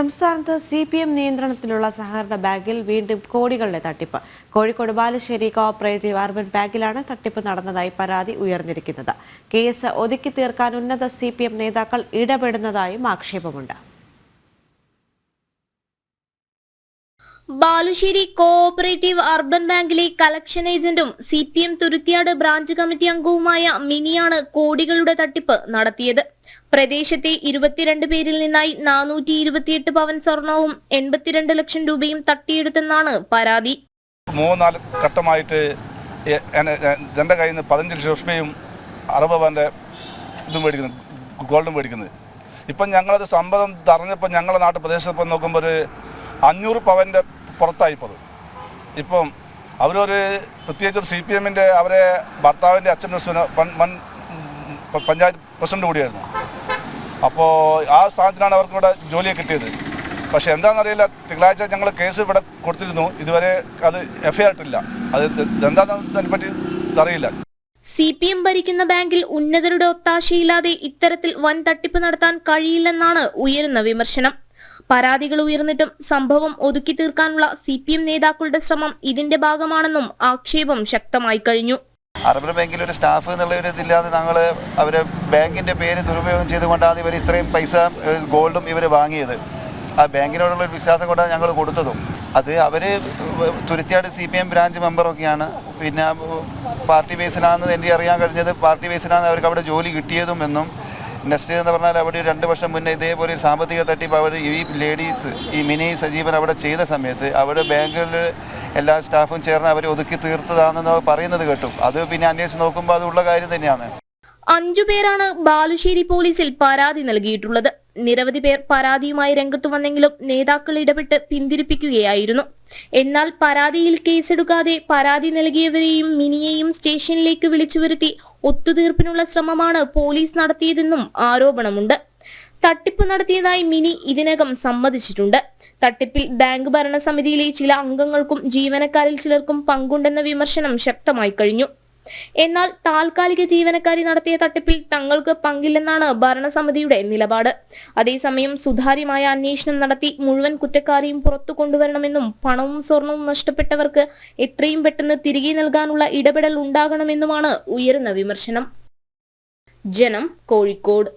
സംസ്ഥാനത്ത് C P M നിയന്ത്രണത്തിലുള്ള സഹകരണ ബാങ്കിൽ വീണ്ടും കോടികളുടെ തട്ടിപ്പ്. കോഴിക്കോട് ബാലുശ്ശേരി കോഓപ്പറേറ്റീവ് അർബൻ ബാങ്കിലാണ് തട്ടിപ്പ് നടന്നതായി പരാതി ഉയർന്നിരിക്കുന്നത്. കേസ് ഒതുക്കി തീർക്കാൻ ഉന്നത സി നേതാക്കൾ ഇടപെടുന്നതായും ആക്ഷേപമുണ്ട്. ബാലുശ്ശേരി കോഓപ്പറേറ്റീവ് അർബൻ ബാങ്കിലെ collection ഏജന്റും C P M Thuruthiyad branch committee അംഗവുമായ മിനിയാണ് കോടികളുടെ തട്ടിപ്പ് നടത്തിയത്. പ്രദേശത്തെ ഇരുപത്തിരണ്ട് പേരിൽ നിന്നായി നാനൂറ്റി ഇരുപത്തിയെട്ട് പവൻ സ്വർണവും എൺപത്തിരണ്ട് ലക്ഷം രൂപയും തട്ടിയെടുത്തെന്നാണ് പരാതി. മൂന്നാൽ ഘട്ടമായിട്ട് എന്റെ കയ്യിൽ നിന്ന് പതിനഞ്ച് ലക്ഷം രൂപയും അറുപത് പവന്റെ ഇതും മേടിക്കുന്നു ഗോൾഡും മേടിക്കുന്നത് ഇപ്പം ഞങ്ങളത് സമ്മതം തറഞ്ഞപ്പോൾ ഞങ്ങളുടെ നാട്ടു പ്രദേശത്ത് നോക്കുമ്പോൾ ഒരു അഞ്ഞൂറ് പവന്റെ പുറത്തായിപ്പോൾ ഇപ്പം അവരൊരു പ്രത്യേകിച്ച് സി പി എമ്മിന്റെ അവരെ ഭർത്താവിന്റെ അച്ഛൻ ഒരു സുന- പൺ- മൺ പഞ്ചായത്ത് പ്രസിഡന്റ് കൂടിയായിരുന്നു. അപ്പോൾ ആ സ്ഥാനത്തിനാണ് അവർക്കും ഇവിടെ ജോലിയെ കിട്ടിയത്. പക്ഷേ എന്താണെന്നറിയില്ല തിങ്കളാഴ്ച ഞങ്ങൾ കേസ് ഇവിടെ കൊടുത്തിരുന്നു. ഇതുവരെ അത് എഫ് ഐ ആയിട്ടില്ല അത് എന്താണെന്ന് അതിനെപ്പറ്റി അറിയില്ല. സി പി എം ഭരിക്കുന്ന ബാങ്കിൽ ഉന്നതരുടെ ഒത്താശയില്ലാതെ ഇത്തരത്തിൽ വൻ തട്ടിപ്പ് നടത്താൻ കഴിയില്ലെന്നാണ് ഉയരുന്ന വിമർശനം. പരാതികൾ ഉയർന്നിട്ടും സംഭവം ഒതുക്കി തീർക്കാനുള്ള സി പി എം നേതാക്കളുടെ ശ്രമം ഇതിന്റെ ഭാഗമാണെന്നും ആക്ഷേപം ശക്തമായി കഴിഞ്ഞു. അർബൻ ബാങ്കിൽ ഒരു സ്റ്റാഫ് എന്നുള്ള ഒരു ഇതില്ലാതെ ഞങ്ങൾ അവരെ ബാങ്കിന്റെ പേര് ദുരുപയോഗം ചെയ്തുകൊണ്ടാണ് ഇവർ ഇത്രയും പൈസ ഗോൾഡും ഇവർ വാങ്ങിയത്. ആ ബാങ്കിനോടുള്ള ഒരു വിശ്വാസം കൊണ്ടാണ് ഞങ്ങൾ കൊടുത്തതും. അത് അവർ Thuruthiyad C P M branch മെമ്പറൊക്കെയാണ്. പിന്നെ പാർട്ടി ബേസിലാണെന്ന് എനിക്ക് അറിയാൻ കഴിഞ്ഞത് പാർട്ടി ബേസിലാണ് അവർക്ക് അവിടെ ജോലി കിട്ടിയതും എന്നും നെക്സ്റ്റ് എന്ന് പറഞ്ഞാൽ അവിടെ ഒരു രണ്ട് വർഷം മുന്നേ ഇതേപോലെ ഒരു സാമ്പത്തിക തട്ടിപ്പ് അവർ ഈ ലേഡീസ് ഈ മിനി സജീവൻ അവിടെ ചെയ്ത സമയത്ത് അവിടെ ബാങ്കുകളിൽ എല്ലാ സ്റ്റാഫും ചേർന്ന് അവർ ഒതുക്കി തീർത്തതാണെന്ന് പറയുന്നത് കേട്ടു. അത് പിന്നെ അന്വേഷിച്ച് നോക്കുമ്പോൾ അതുള്ള കാര്യം തന്നെയാണ്. അഞ്ചു പേരാണ് ബാലുശ്ശേരി പോലീസിൽ പരാതി നൽകിയിട്ടുള്ളത്. നിരവധി പേർ പരാതിയുമായി രംഗത്തു വന്നെങ്കിലും നേതാക്കൾ ഇടപെട്ട് പിന്തിരിപ്പിക്കുകയായിരുന്നു. എന്നാൽ പരാതിയിൽ കേസെടുക്കാതെ പരാതി നൽകിയവരെയും മിനിയെയും സ്റ്റേഷനിലേക്ക് വിളിച്ചു വരുത്തി ഒത്തുതീർപ്പിനുള്ള ശ്രമമാണ് പോലീസ് നടത്തിയതെന്നും ആരോപണമുണ്ട്. തട്ടിപ്പ് നടത്തിയതായി മിനി ഇതിനകം സമ്മതിച്ചിട്ടുണ്ട്. തട്ടിപ്പിൽ ബാങ്ക് ഭരണസമിതിയിലെ ചില അംഗങ്ങൾക്കും ജീവനക്കാരിൽ ചിലർക്കും പങ്കുണ്ടെന്ന വിമർശനം ശക്തമായി കഴിഞ്ഞു. എന്നാൽ താൽക്കാലിക ജീവനക്കാരി നടത്തിയ തട്ടിപ്പിൽ തങ്ങൾക്ക് പങ്കില്ലെന്നാണ് ഭരണസമിതിയുടെ നിലപാട്. അതേസമയം സുതാര്യമായ അന്വേഷണം നടത്തി മുഴുവൻ കുറ്റക്കാരെയും പുറത്തു കൊണ്ടുവരണമെന്നും പണവും സ്വർണവും നഷ്ടപ്പെട്ടവർക്ക് എത്രയും പെട്ടെന്ന് തിരികെ നൽകാനുള്ള ഇടപെടൽ ഉണ്ടാകണമെന്നുമാണ് ഉയരുന്ന വിമർശനം. ജനം കോഴിക്കോട്.